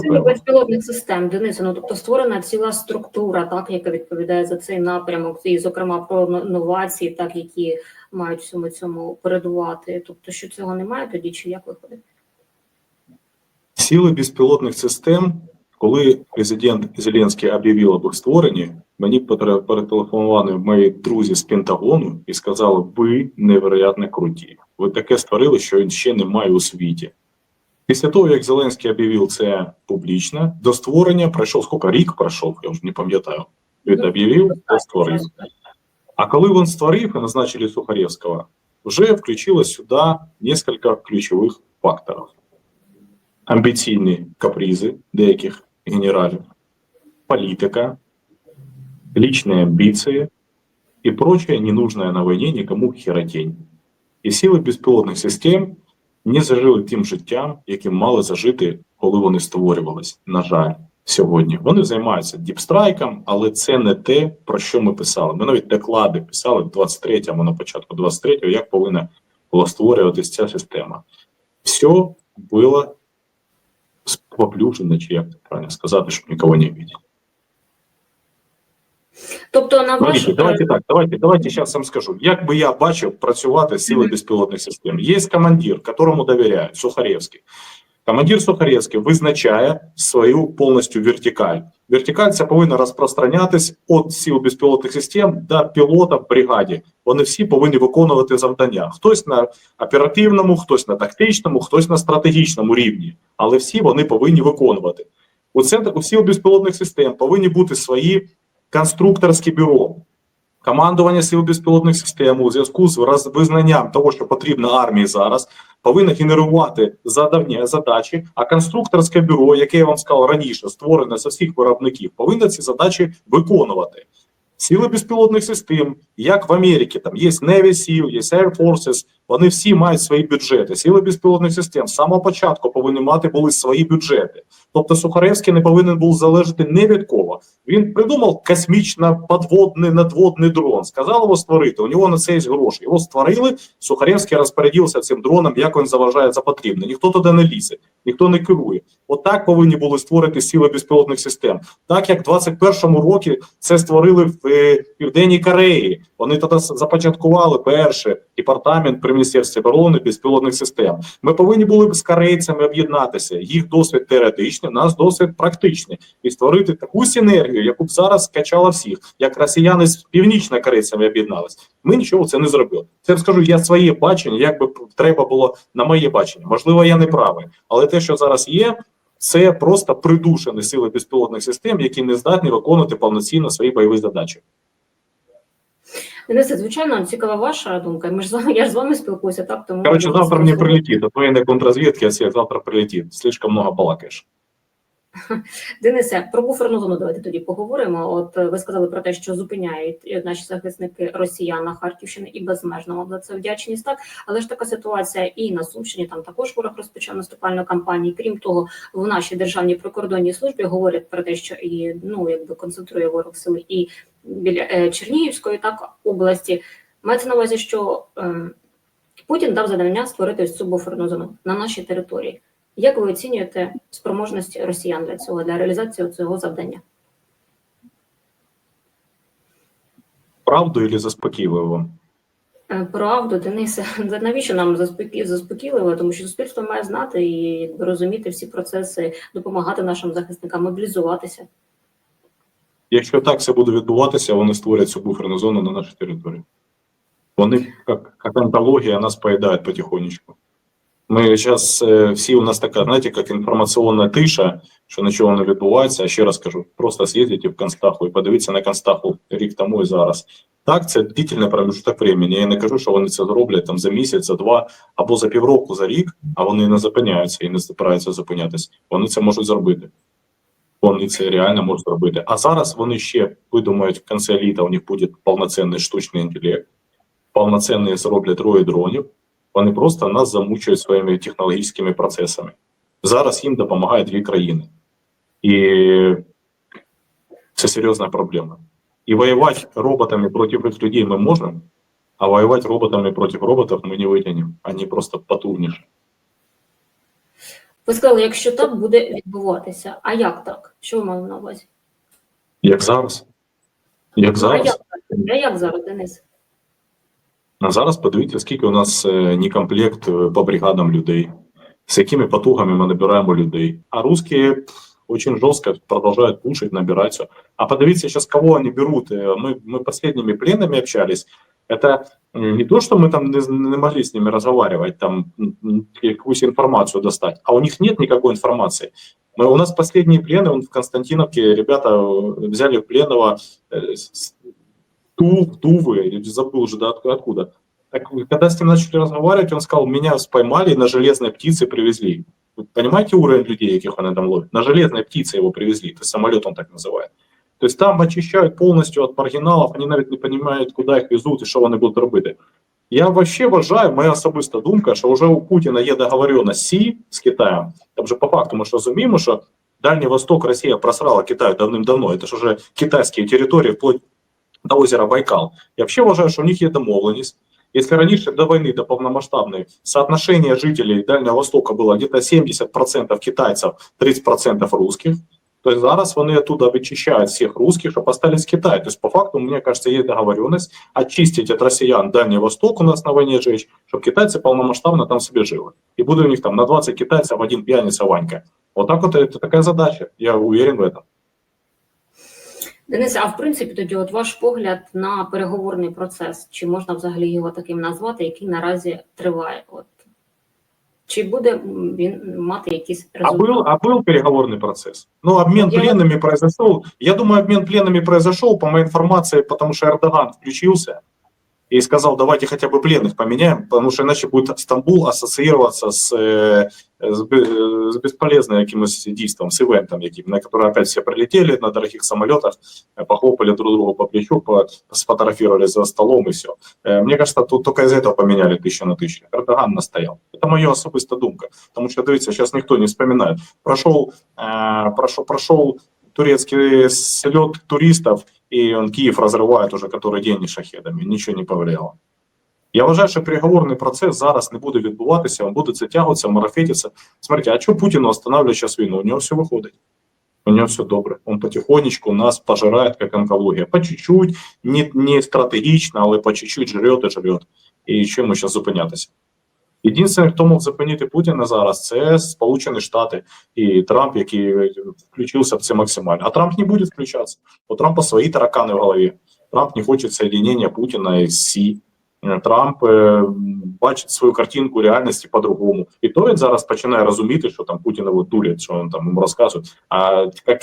сили безпілотних систем, Денисе, ну тобто створена ціла структура, так яка відповідає за цей напрямок, і зокрема про новації, так які мають всьому цьому передувати. Тобто, що цього немає тоді, чи як виходить? Сили безпілотних систем, коли президент Зеленський об'явив об їх створенні, мені пере- перетелефонували мої друзі з Пентагону і сказали: ви невероятно круті. Ви таке створили, що він ще немає у світі. Після того, як Зеленський об'явив це публічно, до створення пройшов скільки рік пройшов, я вже не пам'ятаю. Він об'явив, то створив. А коли він створив і назначили Сухаревського, вже включилось сюди кілька ключових факторів. Амбіційні капризи деяких генералів, політика, личные амбиции и прочее ненужное на войне никому херотень. І сили безпілотних систем не зажили тим життям, яким мали зажити, коли вони створювались. На жаль, сьогодні вони займаються діпстрайком, але це не те, про що ми писали. Ми навіть доклади писали в 23-му, на початку 23-го, як повинна була створюватися ця система. Все було споплюжено, чи як правильно сказати, щоб нікого не бачити. Тобто, на ваш Смотрите, давайте так, давайте, давайте сейчас вам скажу. Як би я бачив працювати сили безпілотних систем? Є командир, которому довіряють, Сухаревський. Командир Сухаревський визначає свою повністю вертикаль. Вертикаль це повинна розпространятись від сил безпілотних систем до пілота в бригаді. Вони всі повинні виконувати завдання. Хтось на оперативному, хтось на тактичному, хтось на стратегічному рівні. Але всі вони повинні виконувати. У центрах у сил безпілотних систем повинні бути свої конструкторське бюро. Командування сил безпілотних систем у зв'язку з визнанням того, що потрібно армії зараз, повинно генерувати задавня задачі. А конструкторське бюро, яке я вам сказав раніше, створене з усіх виробників, повинно ці задачі виконувати. Сили безпілотних систем, як в Америці, там є Navy SEAL, є Air Forces, вони всі мають свої бюджети. Сили безпілотних систем з самого початку повинні мати були свої бюджети. Тобто Сухаревський не повинен був залежати не від кого. Він придумав космічно подводний надводний дрон. Сказав його створити. У нього на це є гроші. Його створили. Сухаревський розпорядився цим дроном, як він заважає за потрібне. Ніхто туди не лізе, ніхто не керує. Отак повинні були створити сили безпілотних систем. Так як в 21-му році це створили в е, Південній Кореї. Вони тоді започаткували перший департамент при міністерстві оборони безпілотних систем. Ми повинні були б з корейцями об'єднатися. Їх досвід теоретичний, наш досвід практичний, і створити таку синергію, яку б зараз скачала всіх, як росіяни з північно-корейцями об'єднались. Ми нічого це не зробили. Це я скажу я своє бачення, як би треба було на моє бачення. Можливо, я не правий, але те, що зараз є. Це просто придушені сили безпілотних систем, які не здатні виконувати повноцінно свої бойові задачі. Денисе, звичайно, цікава ваша думка. Ми ж з вами, я ж з вами спілкуюся, так тому Короче, завтра мне зрозуміти. прилетит. От военной контрразведки, а завтра прилетит. Слишком много балакаешь. Денисе, про буферну зону давайте тоді поговоримо. От ви сказали про те, що зупиняють наші захисники росіян на Харківщині і безмежно вам за це вдячність. Так, але ж така ситуація і на Сумщині. Там також ворог розпочав наступальну кампанію. Крім того, в нашій державній прикордонній службі говорять про те, що і ну якби концентрує ворог сили і біля е, Чернігівської так області. Мається на увазі, що е, Путін дав завдання створити ось цю буферну зону на нашій території. Як ви оцінюєте спроможності росіян для цього, для реалізації цього завдання? Правду или заспокійливо? Е, Правду, Денисе, навіщо нам заспокійливо? Тому що суспільство має знати і якби, розуміти всі процеси, допомагати нашим захисникам, мобілізуватися. Якщо так все буде відбуватися, вони створять цю буферну зону на нашій території. Вони, як, як антологія, нас поїдають потихонечку. Ми зараз всі у нас така, знаєте, як інформаційна тиша, що нічого не відбувається. Ще раз кажу, просто з'їздіть в Констаху і подивіться на Констаху рік тому і зараз. Так, це длительний проміжок времени. Я не кажу, що вони це зроблять там за місяць, за два або за півроку, за рік, а вони не зупиняються і не збираються зупинятись. Вони це можуть зробити. Вони це реально можуть зробити. А зараз вони ще видумають в кінці літа, у них буде повноцінний штучний інтелект, повноцінний зроблять рої дронів. Вони просто нас замучують своїми технологічними процесами. Зараз їм допомагають дві країни. І це серйозна проблема. І воювати роботами проти людей ми можемо, а воювати роботами проти роботів ми не витягнемо. Вони просто потужніші. Ви сказали, якщо так буде відбуватися. А як так? Що ви мали на увазі? Як зараз. Як А зараз. як, а як зараз, Денис? А зараз подивіться, скільки у нас е, некомплект е, по бригадам людей, з якими потугами ми набираємо людей. А русские пф, очень жестко продолжают кушать, набирать все. А подивіться сейчас, кого они берут. Э, Мы, мы последними пленными общались. Это м, не то, что мы там не, не могли с ними разговаривать, там м, м, какую-то информацию достать, а у них нет никакой информации. Мы, у нас последние плены, он в Константиновке, ребята э, взяли пленного э, с- с- Тув, Тувы, я забыл уже да, отк- откуда. Так, когда с ним начали разговаривать, он сказал, меня споймали и на железной птице привезли. Вы понимаете уровень людей, яких они там ловят? На железной птице его привезли, то есть самолет он так называет. То есть там очищают полностью от маргіналів, вони навіть не розуміють, куди їх везуть і що вони будуть робити. Я вообще вважаю, моя особиста думка, що вже у Путіна є договоренность Сі з Китаєм. Там же по факту ми ж розуміємо, що Дальній Восток Росія просрала Китаю давним-давно. Це ж уже китайські території, вплоть до озера Байкал. Я вообще вважаю, що у них є домовленість. Если раніше до войны, до повномасштабной, соотношение жителей Дальнего Востока было где-то 70% китайцев, 30% русских, то есть зараз вони оттуда вычищают всех русских, чтобы остались в Китае. То есть по факту, мне кажется, есть договоренность очистить от россиян Дальний Восток у нас на войне жечь, чтобы китайцы полномасштабно там себе жили. И будет у них там на 20 китайцев один пьяница Ванька. Вот так вот это такая задача. Я уверен в этом. Денисе, а в принципі, тоді, от ваш погляд на переговорний процес, чи можна взагалі його таким назвати, який наразі триває? От чи буде м, він мати якісь А результати? был, а был переговорный процесс. Ну, обмен Я- пленными произошел. Я думаю, обмен пленными произошел, по моей информации, потому что Эрдоган включился И сказал, давайте хотя бы пленных поменяем, потому что иначе будет Стамбул ассоциироваться с, э, с, э, бесполезным якимось действом, с ивентом, яким, на который опять все прилетели на дорогих самолетах, э, похлопали друг другу по плечу, по, сфотографировали за столом и все. Мне кажется, тут только из этого поменяли тысячу на тысячу. Эрдоган настоял. Это моя особиста думка. Потому что, дивіться, сейчас никто не вспоминает. Прошел, прошел, прошел турецкий слет туристов, и он Киев разрывает уже который день шахедами. Нічого не повлияло. Я вважаю, що переговорний процес зараз не буде відбуватися, він буде затягуватися, марафетитися. Смотрите, а що Путіну останавливає зараз війну? У нього все виходить. У нього все добре. Он потихонечку нас пожирает, как онкология. По чуть-чуть, не, не стратегічно, але по чуть-чуть жрет і жрет. І чому зараз зупинятися? Єдине, хто мог зупинити Путіна зараз, це Сполучені Штати і Трамп, який включився в це максимально. А Трамп не буде включатися. У Трампа свої таракани в голові. Трамп не хоче соединення Путіна із Сі. Е, Трамп е, бачить свою картинку реальності по-другому. І то він зараз починає розуміти, що там Путіна вот дурять, що він там йому розказують. А як,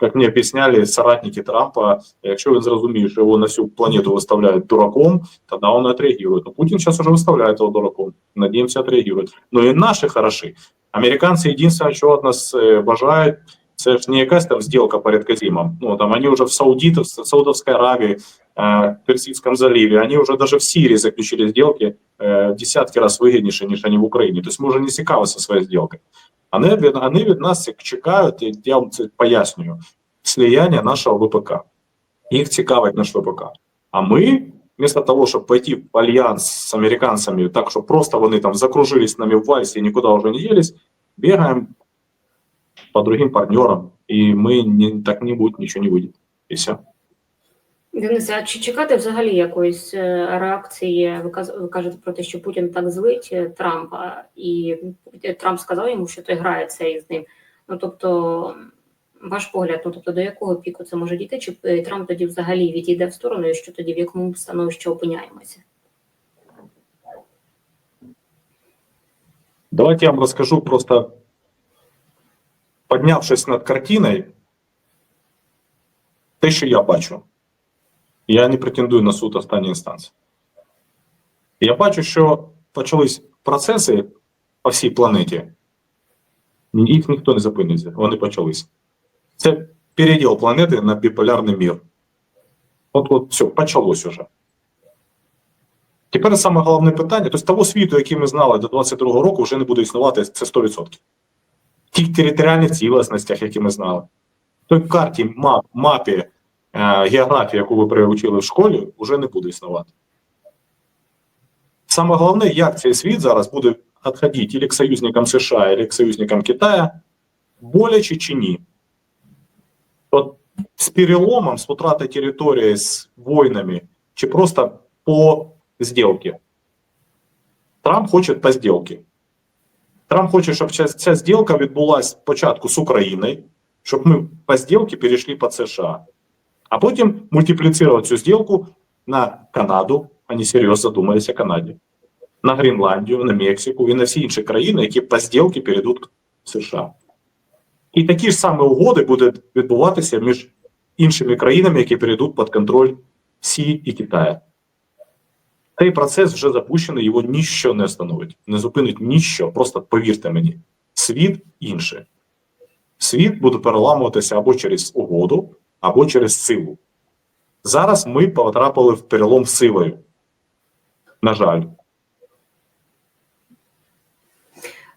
як мені об'ясняли соратники Трампа, якщо він зрозуміє, що його на всю планету виставляють дураком, тогда он отреагирует. Но Путин сейчас уже выставляет его дураком. Надеемся, отреагирует. Но и наши хороши. Американцы единственное, что от нас э, бажають, це ж не якась там сделка по редкозимам. Ну, там они уже в Саудитах, в Саудовской Аравии, э, в Персидском заливе, они уже даже в Сирии заключили сделки э, в десятки раз выгоднейше, ніж они в Україні. Тобто ми вже не цікавимося своєю сделкою. Вони, від- вони від нас чекають, і я вам це пояснюю, слияння нашого ВПК. Їх цікавить наш ВПК. А ми, вместо того, щоб пойти в альянс з американцями, так, щоб просто вони там закружились з нами в вальсі і нікуди вже не делись, бігаємо по другим партнерам, і ми не, так не буде, нічого не вийде. І все. Денисе, а чи чекати взагалі якоїсь е, реакції? Ви кажете про те, що Путін так злить е, Трампа, і е, Трамп сказав йому, що той грається із ним. Ну тобто, ваш погляд, ну тобто до якого піку це може дійти? Чи Трамп тоді взагалі відійде в сторону, і що тоді в якому становищі опиняємося? Давайте я вам розкажу просто, піднявшись над картиною, те, що я бачу. Я не претендую на суд останньої інстанції. Я бачу, що почались процеси по всій планеті. Їх ніхто не зупиниться, вони почались. Це переділ планети на біполярний мір. От, от все, почалось уже. Тепер саме головне питання: тобто того світу, який ми знали до 22-го року, вже не буде існувати це 100%. Тих територіальних цілісностях, які ми знали. Той карті, мап, мапі, е, географії, яку ви приучили в школі, вже не буде існувати. Саме головне, як цей світ зараз буде отходить или к союзникам США, или к союзникам Китая, более Чечни. Вот с переломом, с утратой территории, с войнами, чи просто по сделке. Трамп хоче по сделці. Трамп хоче, щоб ця, ця зділка відбулася спочатку з Україною, щоб ми по зділці перейшли під США, а потім мультипліцировать цю зділку на Канаду, вони серйозно задумались о Канаді, на Гренландію, на Мексику і на всі інші країни, які по зділці перейдуть к США. І такі ж самі угоди будуть відбуватися між іншими країнами, які перейдуть під контроль Сі і Китаю. Цей процес вже запущений, його ніщо не остановить, не зупинить ніщо. Просто повірте мені, світ інший. Світ буде переламуватися або через угоду, або через силу. Зараз ми потрапили в перелом силою. На жаль.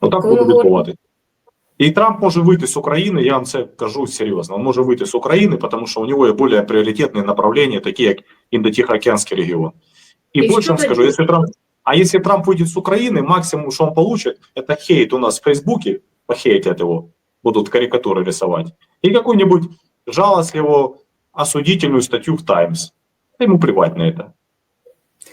Отак Коли буде ми говоримо- відбуватися. І Трамп може вийти з України, я вам це кажу серйозно. Він може вийти з України, тому що у нього є більш пріоритетні направлення, такі як Індо-Тихоокеанський регіон. І І больше що вам тоді? скажу, если Трамп, а если Трамп выйдет с Украины, максимум, что он получит, это хейт у нас в Фейсбуке, похейтят его, будут карикатуры рисовать, и какую-нибудь жалостливую осудительную статью в Таймс. Ему плевать на это.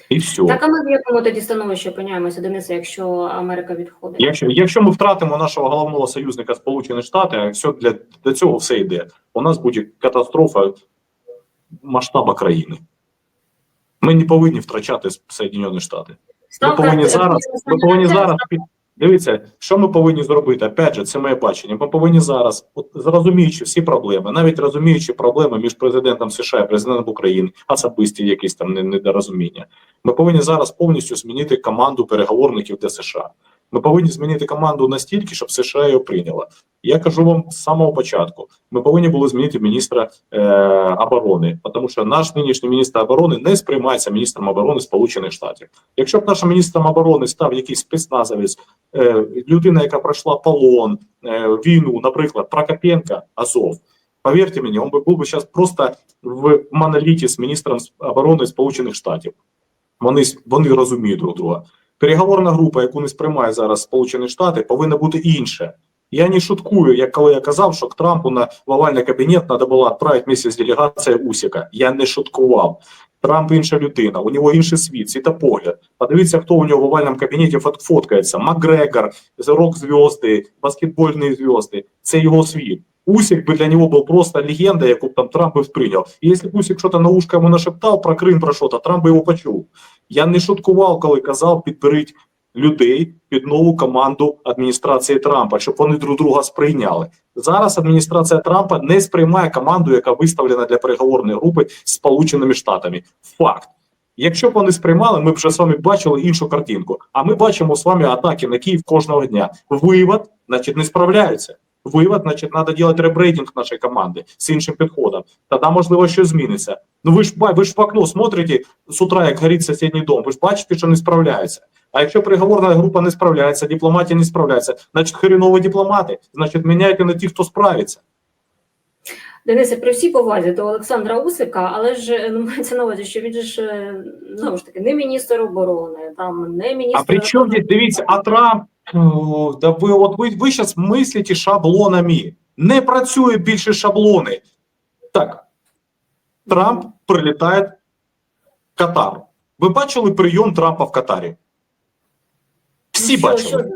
І все. Так, а ми в якому тоді становищі опиняємося, Денисе, якщо Америка відходить? Якщо, якщо ми втратимо нашого головного союзника Сполучені Штати, все для, для цього все йде. У нас буде катастрофа масштаба країни. Ми не повинні втрачати Соєдинені Штати. Ми повинні зараз, ми повинні зараз дивіться, що ми повинні зробити. Опять же, це моє бачення. Ми повинні зараз, от, зрозуміючи всі проблеми, навіть розуміючи проблеми між президентом США і президентом України, особисті якісь там не- недорозуміння. Ми повинні зараз повністю змінити команду переговорників для США. Ми повинні змінити команду настільки, щоб США його прийняла. Я кажу вам з самого початку: ми повинні були змінити міністра е, оборони, тому що наш нинішній міністр оборони не сприймається міністром оборони Сполучених Штатів. Якщо б нашим міністром оборони став якийсь спецназовець, е, людина, яка пройшла полон, е, війну, наприклад, Прокопенка, Азов. Повірте мені, він би був би зараз просто в моноліті з міністром оборони Сполучених Штатів. Вони, вони розуміють друг друга. Переговорна група, яку не сприймає зараз Сполучені Штати, повинна бути інша. Я не шуткую, як коли я казав, що к Трампу на овальний кабінет треба було відправити місяць з Усіка. Я не шуткував. Трамп інша людина, у нього інший світ, світоpoгляд. Подивіться, хто у нього в овальному кабінеті фоткається. Макгрегор, рок-зв'язки, баскетбольні зв'язки. Це його світ. Усик би для нього був просто легенда, яку б там Трамп би сприйняв. І якщо б Усик щось на ушко йому нашептав про Крим, про то Трамп би його почув. Я не шуткував, коли казав, підберіть людей під нову команду адміністрації Трампа, щоб вони друг друга сприйняли. Зараз адміністрація Трампа не сприймає команду, яка виставлена для переговорної групи з Сполученими Штатами. Факт. Якщо б вони сприймали, ми б вже з вами бачили іншу картинку. А ми бачимо з вами атаки на Київ кожного дня. Вивод, значить, не справляються. Вивод, значить, треба робити ребрейдинг нашої команди з іншим підходом. Тоді, можливо, щось зміниться. Ну ви ж ви ж в окно смотрите з утра, як горить сусідній дом. Ви ж бачите, що не справляються. А якщо переговорна група не справляється, дипломатія не справляється, значить хренові дипломати, значить міняйте на тих, хто справиться. Денисе, при всій повазі до Олександра Усика, але ж ну, мається на увазі, що він ж е, знову ж таки не міністр оборони, там не міністр. А при чому дивіться, а Трамп, да ви от ви, ви зараз мислите шаблонами. Не працює більше шаблони. Так, Трамп прилітає в Катар. Ви бачили прийом Трампа в Катарі? Всі бачили.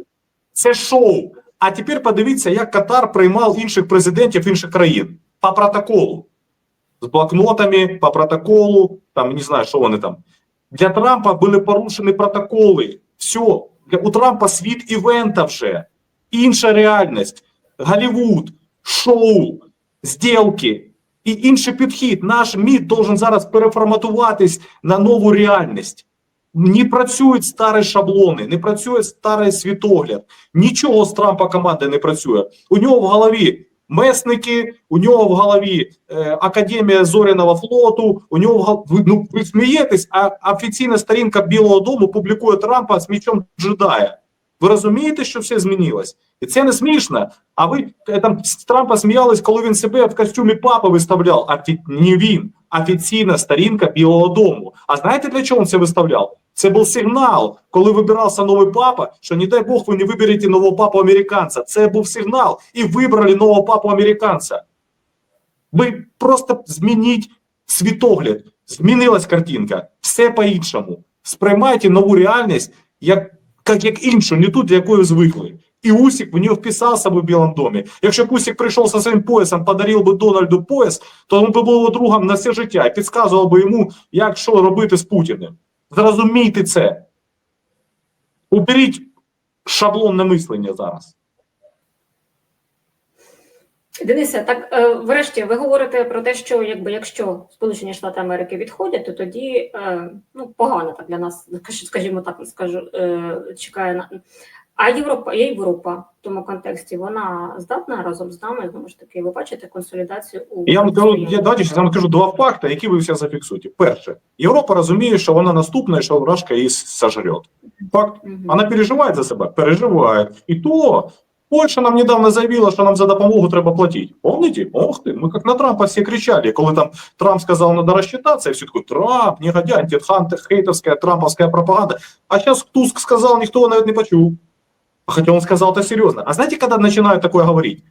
Це шоу. А тепер подивіться, як Катар приймав інших президентів інших країн по протоколу. З блокнотами, по протоколу, там не знаю, що вони там. Для Трампа були порушені протоколи. Все. У Трампа світ івента вже. Інша реальність. Голлівуд, шоу, зділки і інший підхід. Наш МІД должен зараз переформатуватись на нову реальність. Не працюють старі шаблони, не працює старий світогляд. Нічого з Трампа команди не працює. У нього в голові месники, у нього в голові е, Академія Зоряного флоту. У нього в гол- ви, ну, ви смієтесь, а офіційна сторінка Білого Дому публікує Трампа з мічом джедая. Ви розумієте, що все змінилось? І це не смішно. А ви е, там з Трампа сміялись, коли він себе в костюмі папи виставляв. А не він, офіційна сторінка Білого Дому. А знаєте для чого він це виставляв? Це був сигнал, коли вибирався новий папа, що не дай Бог ви не виберете нового папу американця. Це був сигнал, і вибрали нового папу американця. Ви просто змініть світогляд, змінилась картинка, все по-іншому. Сприймайте нову реальність як, як, як іншу, не ту, для якої звикли. І Усік в нього вписався би в Білому домі. Якщо б Усік прийшов зі своїм поясом, подарив би Дональду пояс, то він би був другом на все життя і підказував би йому, як що робити з Путіним. Зрозумійте це. Уберіть шаблонне мислення зараз. Денисе, так е, врешті ви говорите про те, що якби якщо Сполучені Штати Америки відходять, то тоді е, ну погано так для нас, скажімо так, скажу, е, чекає на. А Європа, є Європа в тому контексті, вона здатна разом з нами, знову ж таки, ви бачите консолідацію у Я вам кажу, я давайте я вам кажу два факти, які ви всі зафіксуєте. Перше, Європа розуміє, що вона наступна, і що Рашка її сожрет. Факт. Мгм. Вона переживає за себе, переживає. І то Польща нам недавно заявила, що нам за допомогу треба платити. Помните? Ох ти, ми як на Трампа всі кричали, коли там Трамп сказав, надо розчитатися, і всі такі, Трамп, негодяй, антихант, хейтовська, трамповська пропаганда. А зараз Туск сказав, ніхто навіть не почув. Хотя он сказал это серьезно. А знаете, когда начинают такое говорить?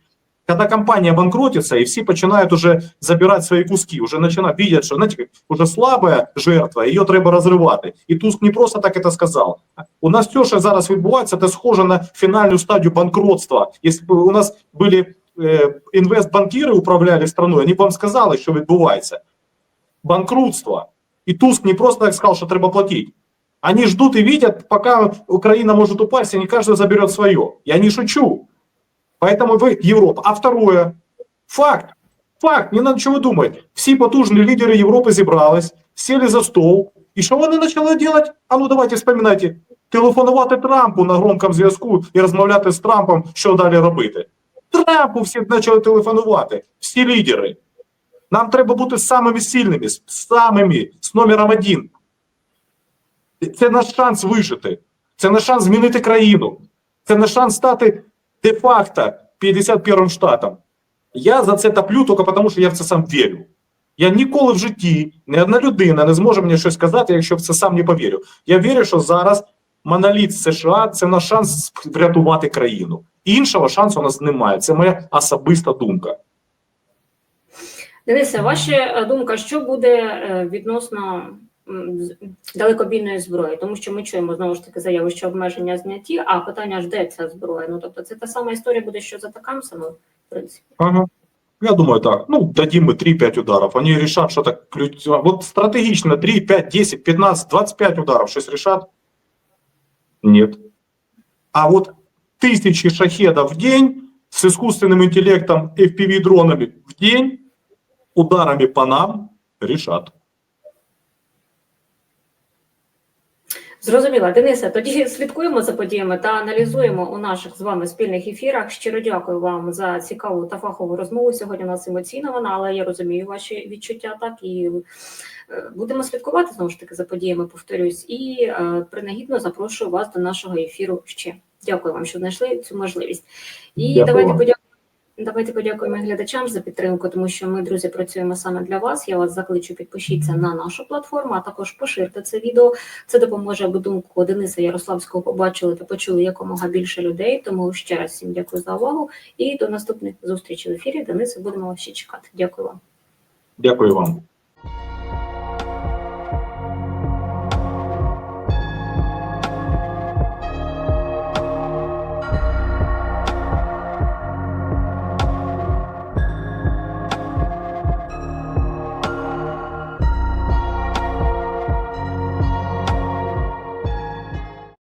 Когда компания банкротится, и все начинают уже забирать свои куски, уже начинают видят, что, знаете, уже слабая жертва, її треба розривати. І Туск не просто так это сказав. У нас все, що зараз відбувається, це схоже на фінальну стадію банкротства. Якщо б у нас були е, інвестбанкіри, управляли страной, вони б вам сказали, що відбувається. Банкрутство. І Туск не просто так сказав, що треба платити. Они ждут и видят, пока Украина может упасть, и не каждый заберет свое. Я не шучу. Поэтому вы Европа. А второе. Факт. Факт. Не надо ничего думать. Всі потужні лідери Європи зібрались, сіли за стол. І що вони почали робити? А ну давайте вспоминайте. Телефонувати Трампу на громкому зв'язку і розмовляти з Трампом, що далі робити. Трампу всі почали телефонувати. Всі лідери. Нам треба бути самими сильними, з- самими, з номером один. Це наш шанс вижити. Це наш шанс змінити країну. Це наш шанс стати де-факто 51 штатом. Я за це топлю тільки тому, що я в це сам вірю. Я ніколи в житті, ні одна людина не зможе мені щось сказати, якщо в це сам не повірю. Я вірю, що зараз моноліт США це наш шанс врятувати країну. Іншого шансу у нас немає. Це моя особиста думка. Денисе, ваша думка, що буде е, відносно далекобійної зброї? Тому що ми чуємо знову ж таки заяви, що обмеження зняті, а питання ж де ця зброя? Ну тобто, це та сама історія буде, що за атакамсами, в принципі. Ага. Я думаю так. Ну, дадим мы 3-5 ударов. Они решат что-то ключ- Вот стратегично 3, 5, 10, 15, 25 ударов. Что решат? Нет. А вот тысячи шахедов в день с искусственным интеллектом FPV-дронами в день ударами по нам решат. Зрозуміло, Денисе, тоді слідкуємо за подіями та аналізуємо у наших з вами спільних ефірах. Щиро дякую вам за цікаву та фахову розмову. Сьогодні у нас емоційна вона, але я розумію ваші відчуття так і е, будемо слідкувати знову ж таки за подіями. Повторюсь, і е, принагідно запрошую вас до нашого ефіру ще. Дякую вам, що знайшли цю можливість. І Дякую давайте подякуємо. Давайте подякуємо глядачам за підтримку, тому що ми, друзі, працюємо саме для вас. Я вас закличу, підпишіться на нашу платформу, а також поширте це відео. Це допоможе, аби думку Дениса Ярославського побачили та почули якомога більше людей. Тому ще раз всім дякую за увагу і до наступних зустрічей в ефірі. Денису, будемо ще чекати. Дякую вам. Дякую вам.